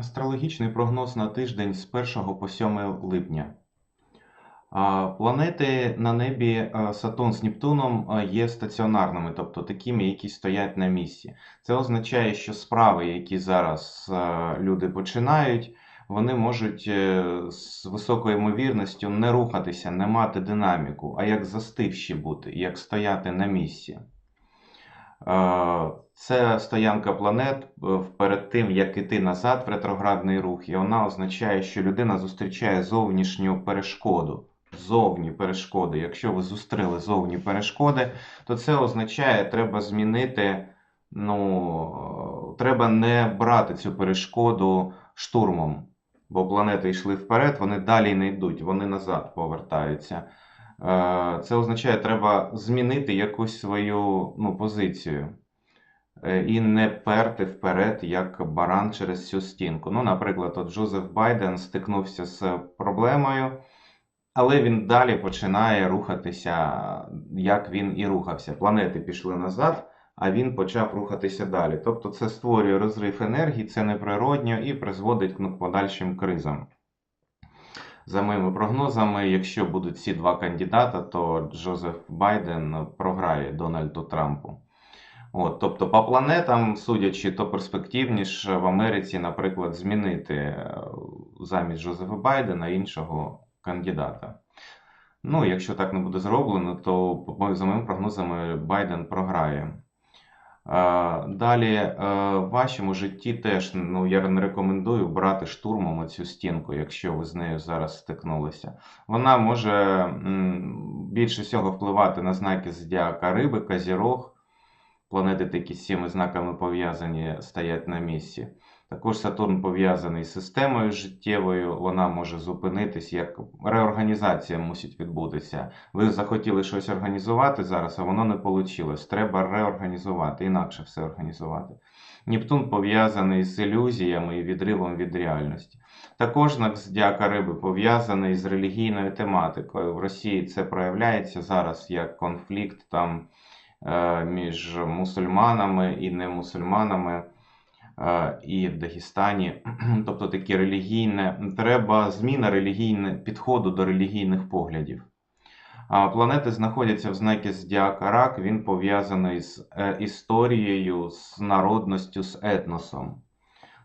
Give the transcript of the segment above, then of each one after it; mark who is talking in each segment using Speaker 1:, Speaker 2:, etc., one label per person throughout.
Speaker 1: Астрологічний прогноз на тиждень з 1 по 7 липня. Планети на небі Сатурн з Нептуном є стаціонарними, тобто такими, які стоять на місці. Це означає, що справи, які зараз люди починають, вони можуть е, з високою ймовірністю не рухатися, не мати динаміку, а як застивші бути, як стояти на місці. Це стоянка планет е, перед тим, як іти назад в ретроградний рух, і вона означає, що людина зустрічає зовнішню перешкоду. Зовні перешкоди. Якщо ви зустріли зовні перешкоди, то це означає, треба змінити. Ну, е, треба не брати цю перешкоду штурмом, бо планети йшли вперед, вони далі не йдуть, вони назад повертаються. Е, Це означає, треба змінити якусь свою ну, позицію е, і не перти вперед, як баран через цю стінку. Ну, наприклад, от Джозеф Байден стикнувся з проблемою, але він далі починає рухатися, як він і рухався. Планети пішли назад, а він почав рухатися далі. Тобто це створює розрив енергії, це неприродньо і призводить к подальшим кризам. За моїми прогнозами, якщо будуть ці два кандидата, то Джозеф Байден програє Дональду Трампу. От, тобто, по планетам, судячи, то перспективніше в Америці, наприклад, змінити е, замість Джозефа Байдена іншого кандидата. Ну, якщо так не буде зроблено, то за моїми прогнозами Байден програє. Далі, е, в вашому житті теж ну, я не рекомендую брати штурмом оцю стінку, якщо ви з нею зараз стикнулися. Вона може більше всього впливати на знаки зодіака Риби, Козірог. Планети такі з цими знаками пов'язані стоять на місці. Також Сатурн пов'язаний з системою життєвою, вона може зупинитись, як реорганізація мусить відбутися. Ви захотіли щось організувати зараз, а воно не вийшло. Треба реорганізувати, інакше все організувати. Нептун пов'язаний з ілюзіями і відривом від реальності. Також знак зодіака риби пов'язаний з релігійною тематикою. В Росії це проявляється зараз як конфлікт там е, між мусульманами і немусульманами і в Дагестані. Тобто таке релігійне, треба зміна релігійне, підходу до релігійних поглядів. Планети знаходяться в знакі Зодіака Рак, він пов'язаний з е, історією, з народністю, з етносом.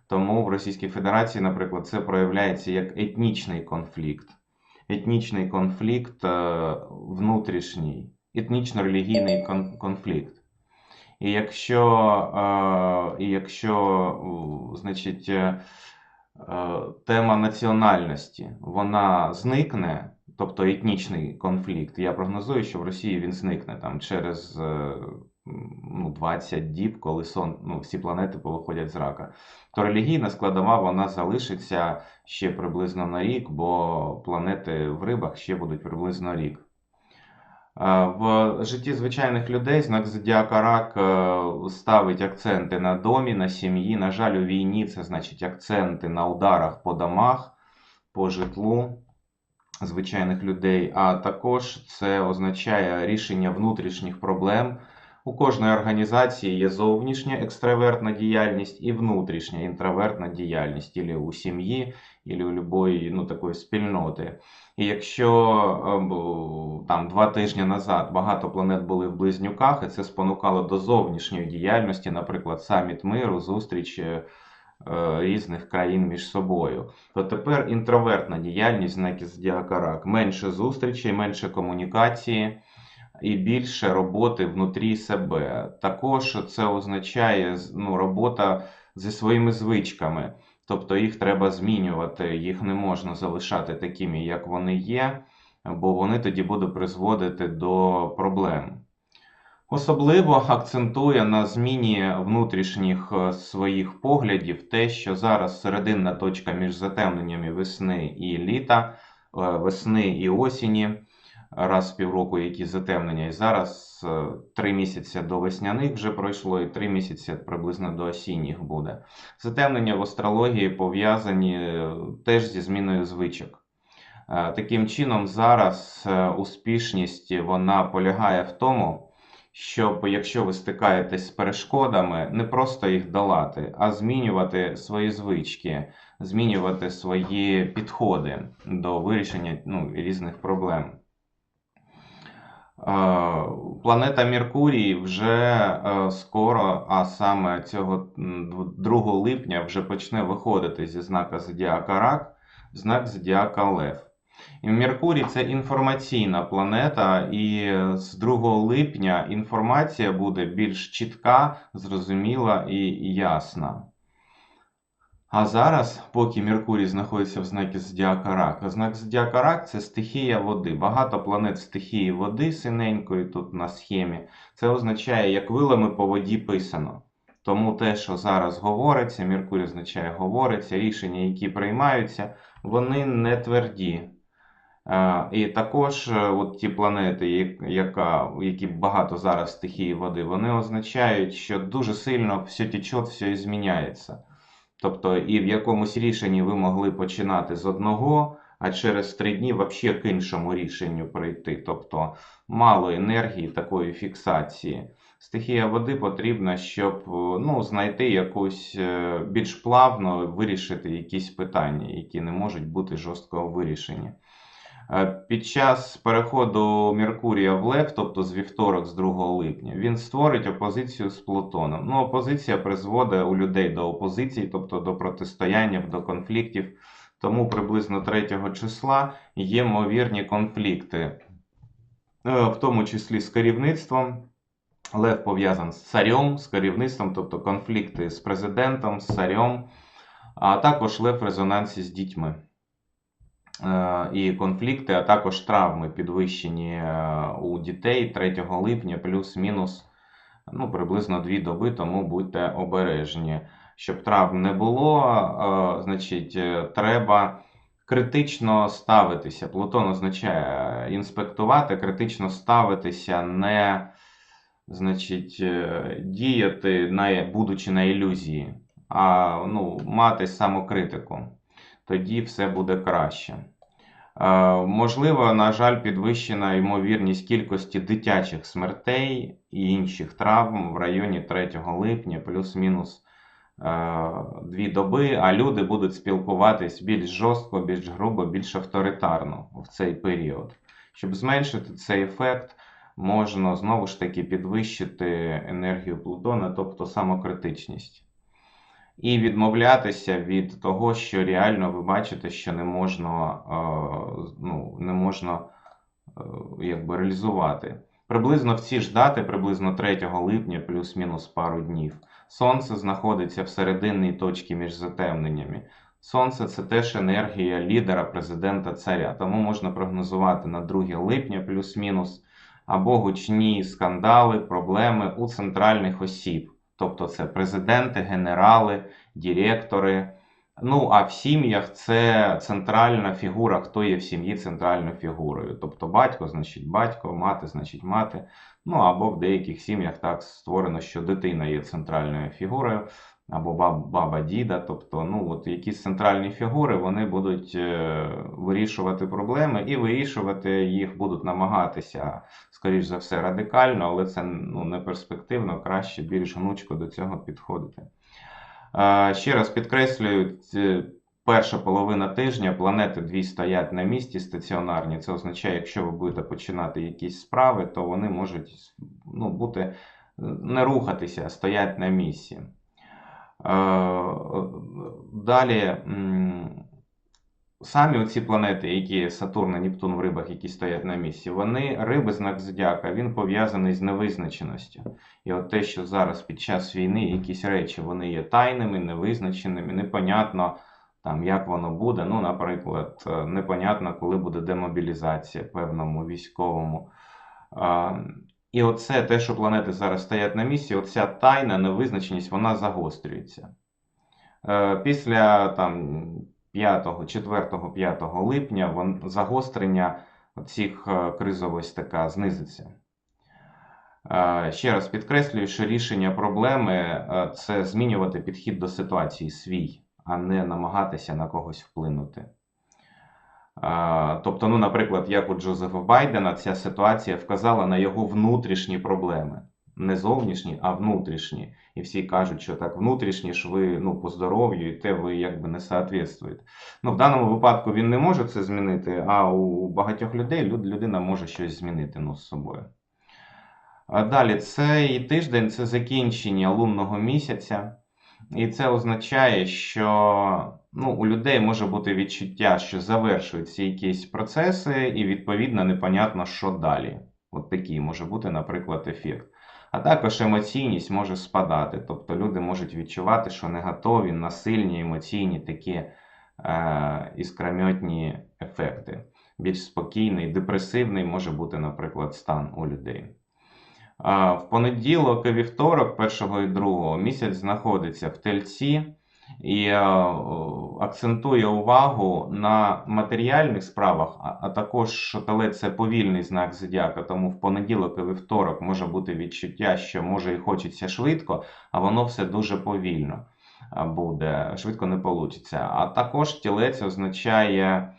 Speaker 1: Тому в Російській Федерації, наприклад, це проявляється як етнічний конфлікт. Етнічний конфлікт е, внутрішній, етнічно-релігійний конфлікт. І якщо, е, і якщо значить, е, е, тема національності вона зникне, тобто етнічний конфлікт, я прогнозую, що в Росії він зникне там через ну, 20 діб, коли сон, ну, всі планети повиходять з рака. То релігійна складова вона залишиться ще приблизно на рік, бо планети в рибах ще будуть приблизно рік. В житті звичайних людей знак зодіака рак е, ставить акценти на домі, на сім'ї. На жаль, у війні це значить акценти на ударах по домах, по житлу звичайних людей. А також це означає рішення внутрішніх проблем. У кожної організації є зовнішня екстравертна діяльність і внутрішня інтровертна діяльність, або у сім'ї, або у любої ну, такої спільноти. І якщо е, там два тижні назад багато планет були в близнюках, і це спонукало до зовнішньої діяльності, наприклад, саміт миру, зустрічі е, різних країн між собою, то тепер інтровертна діяльність знаки зодіака рак. Менше зустрічей, менше комунікації і більше роботи внутрі себе. Також це означає ну, робота зі своїми звичками. Тобто їх треба змінювати, їх не можна залишати такими, як вони є, бо вони тоді будуть призводити до проблем. Особливо акцентує на зміні внутрішніх е, своїх поглядів те, що зараз серединна точка між затемненнями весни і літа, е, весни і осені, раз в півроку які затемнення. І зараз е, три місяці до весняних вже пройшло, і три місяці приблизно до осінніх буде. Затемнення в астрології пов'язані е, теж зі зміною звичок. Е, Таким чином, зараз успішність вона полягає в тому, щоб, якщо ви стикаєтесь з перешкодами, не просто їх долати, а змінювати свої звички, змінювати свої підходи до вирішення ну, різних проблем. Е, Планета Меркурій вже е, скоро, а саме цього 2 липня, вже почне виходити зі знака Зодіака Рак знак Зодіака Лев. І Меркурій це інформаційна планета, і з 2 липня інформація буде більш чітка, зрозуміла і ясна. А зараз, поки Меркурій знаходиться в знакі Зодіака Рак, знак Зодіака Рак це стихія води. Багато планет стихії води синенької тут на схемі. Це означає, як вилами по воді писано. Тому те, що зараз говориться, Меркурій означає говориться, рішення, які приймаються, вони не тверді. І також е, от ті планети, яка, які багато зараз стихії води, вони означають, що дуже сильно все тече, все зміняється. Тобто, і в якомусь рішенні ви могли починати з одного, а через три дні взагалі к іншому рішенню прийти. Тобто мало енергії такої фіксації. Стихія води потрібна, щоб е, ну, знайти якусь е, більш плавно вирішити якісь питання, які не можуть бути жорстко вирішені. Е, Під час переходу Меркурія в Лев, тобто з вівторок, з 2 липня, він створить опозицію з Плутоном. Ну, опозиція призводить у людей до опозиції, тобто до протистояння, до конфліктів. Тому приблизно 3 числа є ймовірні конфлікти, е, в тому числі з керівництвом. Лев пов'язаний з царем, з керівництвом, тобто конфлікти з президентом, з царем, а також лев в резонансі з дітьми. Е, І конфлікти, а також травми підвищені е, у дітей 3 липня, плюс-мінус ну, приблизно 2 доби, тому будьте обережні. Щоб травм не було, е, значить, треба критично ставитися. Плутон означає інспектувати, критично ставитися, не значить, діяти, будучи на ілюзії, а ну, мати самокритику. Тоді все буде краще. Е, Можливо, на жаль, підвищена ймовірність кількості дитячих смертей і інших травм в районі 3 липня, плюс-мінус е, дві доби, а люди будуть спілкуватись більш жорстко, більш грубо, більш авторитарно в цей період. Щоб зменшити цей ефект, можна знову ж таки підвищити енергію Плутона, тобто самокритичність. І відмовлятися від того, що реально ви бачите, що не можна, ну, не можна е, якби реалізувати. Приблизно в ці ж дати, приблизно 3 липня, плюс-мінус пару днів, Сонце знаходиться в серединній точці між затемненнями. Сонце це теж енергія лідера, президента, царя. Тому можна прогнозувати на 2 липня, плюс-мінус, або гучні скандали, проблеми у центральних осіб. Тобто це президенти, генерали, директори. Ну, а в сім'ях це центральна фігура, хто є в сім'ї центральною фігурою. Тобто батько, значить батько, мати, значить мати. Ну або в деяких сім'ях так створено, що дитина є центральною фігурою, або баба, діда. Тобто, ну, от якісь центральні фігури вони будуть е, вирішувати проблеми і вирішувати їх будуть намагатися, скоріш за все, радикально, але це ну, не перспективно, краще більш гнучко до цього підходити. Ще раз підкреслюю, перша половина тижня планети дві стоять на місці стаціонарні. Це означає, якщо ви будете починати якісь справи, то вони можуть ну, бути е, не рухатися, а стоять на місці. Далі, самі оці планети, які Сатурн і Нептун в рибах, які стоять на місці, вони риби, знак зодіака, він пов'язаний з невизначеністю. І от те, що зараз під час війни якісь речі вони є тайними, невизначеними, непонятно там, як воно буде. Ну, наприклад, е, непонятно, коли буде демобілізація певному військовому. І оце те, що планети зараз стоять на місці, оця тайна невизначеність, вона загострюється. Е, Після там, 5, 4, 5 липня вон, загострення цих е, кризовость така знизиться. Е, Ще раз підкреслюю, що рішення проблеми це змінювати підхід до ситуації свій, а не намагатися на когось вплинути. Тобто, ну, наприклад, як у Джозефа Байдена ця ситуація вказала на його внутрішні проблеми. не зовнішні, а внутрішні. І всі кажуть, що так внутрішні ж ви ну, по здоров'ю, і те ви якби не соответствуєте. Ну, в даному випадку він не може це змінити, а у багатьох людей люд- людина може щось змінити ну, з собою. А Далі, цей тиждень це закінчення лунного місяця. І це означає, що ну, у людей може бути відчуття, що завершуються якісь процеси, і відповідно непонятно, що далі. От такий може бути, наприклад, ефект. А також емоційність може спадати. Тобто люди можуть відчувати, що не готові на сильні емоційні такі е, іскрометні ефекти. Більш спокійний, депресивний може бути, наприклад, стан у людей. В понеділок і вівторок, першого і другого, місяць знаходиться в тельці і е, акцентує увагу на матеріальних справах, а, також що це повільний знак зодіака, тому в понеділок і вівторок може бути відчуття, що може і хочеться швидко, а воно все дуже повільно буде, швидко не вийде. А також тілець означає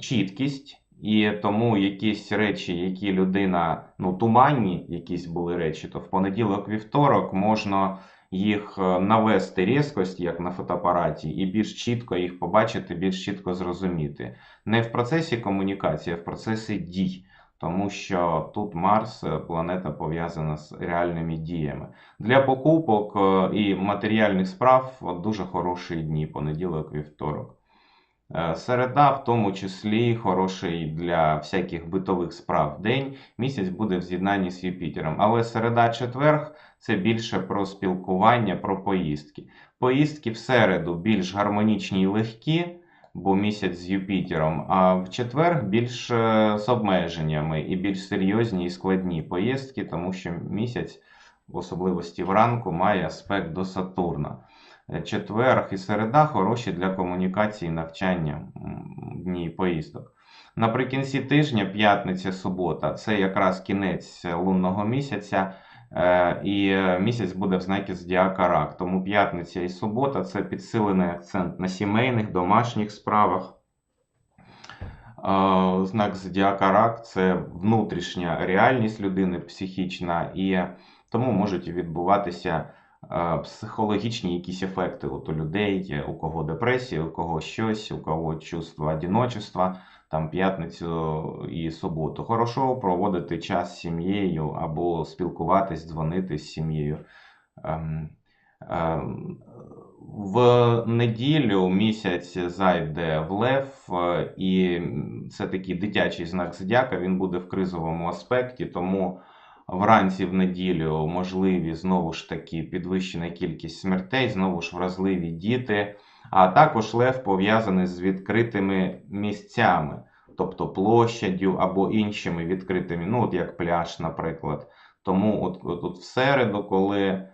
Speaker 1: чіткість. І тому якісь речі, які людина, ну, туманні якісь були речі, то в понеділок, вівторок можна їх е, навести різкость, як на фотоапараті, і більш чітко їх побачити, більш чітко зрозуміти. Не в процесі комунікації, а в процесі дій. Тому що тут Марс, е, планета пов'язана з реальними діями. Для покупок е, і матеріальних справ дуже хороші дні, понеділок, вівторок. Середа, в тому числі, хороший для всяких битових справ день. Місяць буде в з'єднанні з Юпітером. Але середа-четверг це більше про спілкування, про поїздки. Поїздки в середу більш гармонічні і легкі, бо місяць з Юпітером, а в четвер більш е, з обмеженнями і більш серйозні і складні поїздки, тому що місяць, в особливості вранку, має аспект до Сатурна. Е, Четверг і середа хороші для комунікації, навчання, дні поїздок. Наприкінці тижня, п'ятниця, субота, це якраз кінець лунного місяця, і е, місяць буде в знакі зодіака рак. Тому п'ятниця і субота це підсилений акцент на сімейних, домашніх справах. Е, Знак зодіака рак це внутрішня реальність людини, психічна, і тому можуть відбуватися е, психологічні якісь ефекти от у людей, е, у кого депресія, у кого щось, у кого чувство одиночества, там п'ятницю і суботу. Хорошо проводити час з сім'єю або спілкуватись, дзвонити з сім'єю. Ем, ем, В неділю місяць зайде в Лев, е, і це такий дитячий знак зодіака, він буде в кризовому аспекті, тому вранці в неділю можливі знову ж таки підвищена кількість смертей, знову ж вразливі діти. А також лев пов'язаний з відкритими місцями, тобто площадю або іншими відкритими, ну от як пляж, наприклад. Тому от, от, от в середу, коли е,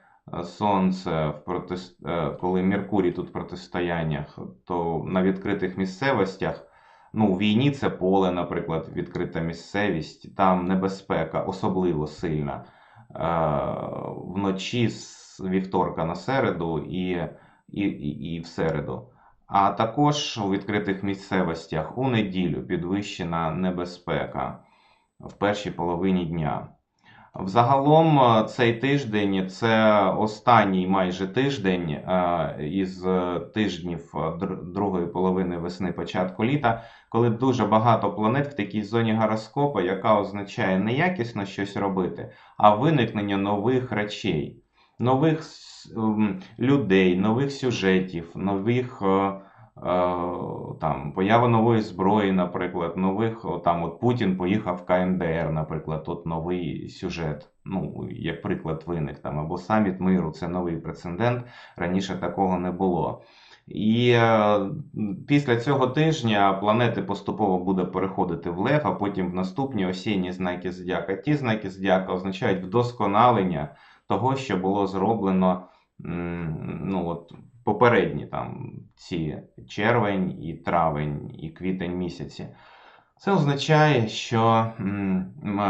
Speaker 1: Сонце в протис... е, коли Меркурій тут в протистояннях, то на відкритих місцевостях, ну, у війні це поле, наприклад, відкрита місцевість, там небезпека особливо сильна. Е, Вночі з вівторка на середу і, і, і, і в середу. А також у відкритих місцевостях у неділю підвищена небезпека в першій половині дня. Взагалом е, цей тиждень це останній майже тиждень е, із е, тижнів другої половини весни, початку літа, коли дуже багато планет в такій зоні гороскопа, яка означає не якісно щось робити, а виникнення нових речей, нових ем, людей, нових сюжетів, нових. е, е, Там поява нової зброї, наприклад, нових там от Путін поїхав в КНДР, наприклад, от новий сюжет. Ну, як приклад виник там, або саміт миру, це новий прецедент. Раніше такого не було. І е, після цього тижня планети поступово буде переходити в Лев, а потім в наступні осінні знаки зодіака. Ті знаки зодіака означають вдосконалення того, що було зроблено ну, от, попередні там ці червень і травень і квітень місяці. Це означає, що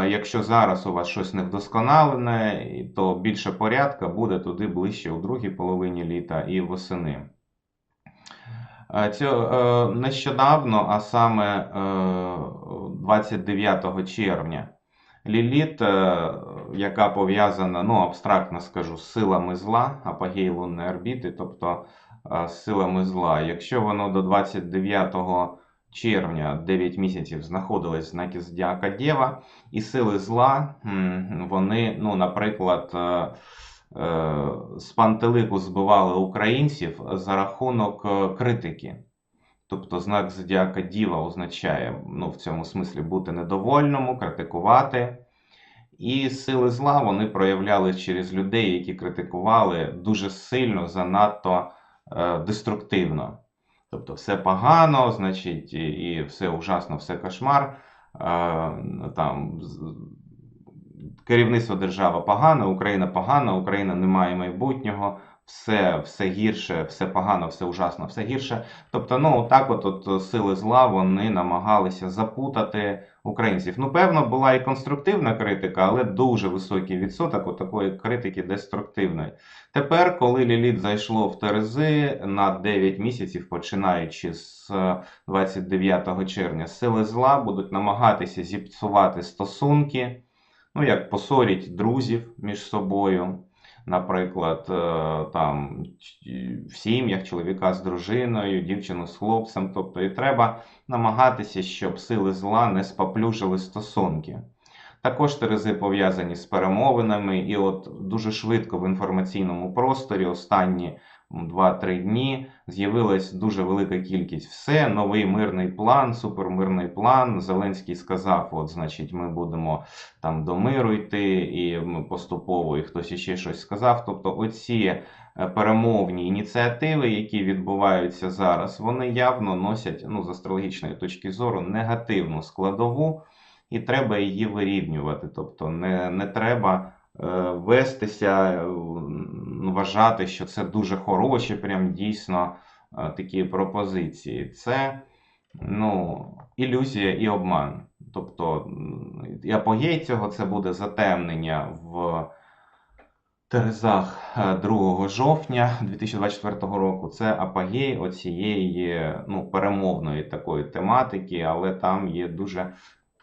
Speaker 1: якщо зараз у вас щось невдосконалене, то більше порядка буде туди ближче у другій половині літа і восени. Е, е, нещодавно, а саме е, 29 червня, Ліліт, е, яка пов'язана, ну, абстрактно скажу, з силами зла, апогей лунної орбіти, тобто е, з силами зла. Якщо воно до 29 червня 9 місяців знаходилось в знакі Зодіака Дєва, і сили зла, вони, ну, наприклад, е, з пантелику збивали українців за рахунок критики. Тобто знак зодіака Діва означає ну, в цьому смислі бути недовольному, критикувати. І сили зла вони проявляли через людей, які критикували дуже сильно, занадто е, деструктивно. Тобто все погано, значить, і, все ужасно, все кошмар. Е, там, керівництво держави погане, Україна погана, Україна не має майбутнього, все, все гірше, все погано, все ужасно, все гірше. Тобто, ну так, от, от сили зла вони намагалися запутати українців. Ну, певно, була і конструктивна критика, але дуже високий відсоток от такої критики деструктивної. Тепер, коли Ліліт зайшло в Терези на 9 місяців, починаючи з е, 29 червня, сили зла будуть намагатися зіпсувати стосунки, ну як посоріть друзів між собою. Наприклад, е, там в сім'ях чоловіка з дружиною, дівчину з хлопцем. Тобто, і треба намагатися, щоб сили зла не споплюжили стосунки. Також терези пов'язані з перемовинами, і от дуже швидко в інформаційному просторі останні 2-3 дні з'явилась дуже велика кількість все, новий мирний план, супермирний план. Зеленський сказав: от, значить, ми будемо там до миру йти, і поступово, і хтось іще щось сказав. Тобто, оці е, перемовні ініціативи, які відбуваються зараз, вони явно носять ну, з астрологічної точки зору негативну складову, і треба її вирівнювати. Тобто, не, не треба. е, Вестися, е, вважати, що це дуже хороші, прям дійсно е, такі пропозиції. Це ну, ілюзія і обман. Тобто апогей цього це буде затемнення в Терезах е, 2 жовтня 2024 року. Це апогей оцієї ну, перемовної такої тематики, але там є дуже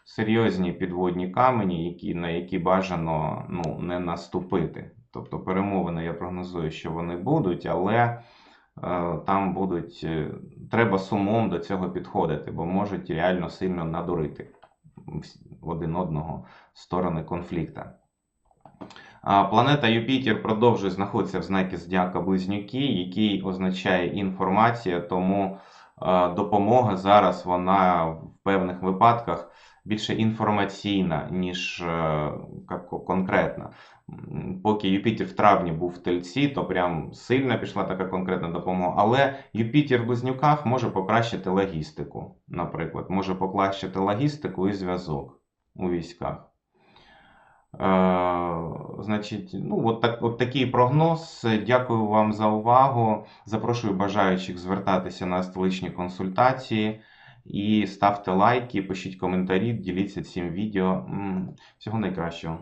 Speaker 1: серйозні підводні камені, які, на які бажано ну, не наступити. Тобто перемовини я прогнозую, що вони будуть, але е, там будуть. е, Треба з умом до цього підходити, бо можуть реально сильно надурити один одного сторони конфлікта. Планета Юпітер продовжує знаходитися в знакі Зодіака Близнюки, який означає інформація, тому е, допомога зараз вона в певних випадках більше інформаційна, ніж конкретна. Поки Юпітер в травні був в тельці, то прям сильно пішла така конкретна допомога. Але Юпітер в близнюках може покращити логістику, наприклад, може покращити логістику і зв'язок у військах. Е, значить, ну, от, так, от такий прогноз. Дякую вам за увагу. Запрошую бажаючих звертатися на столичні консультації. І ставте лайки, пишіть коментарі, діліться цим відео. Всього найкращого.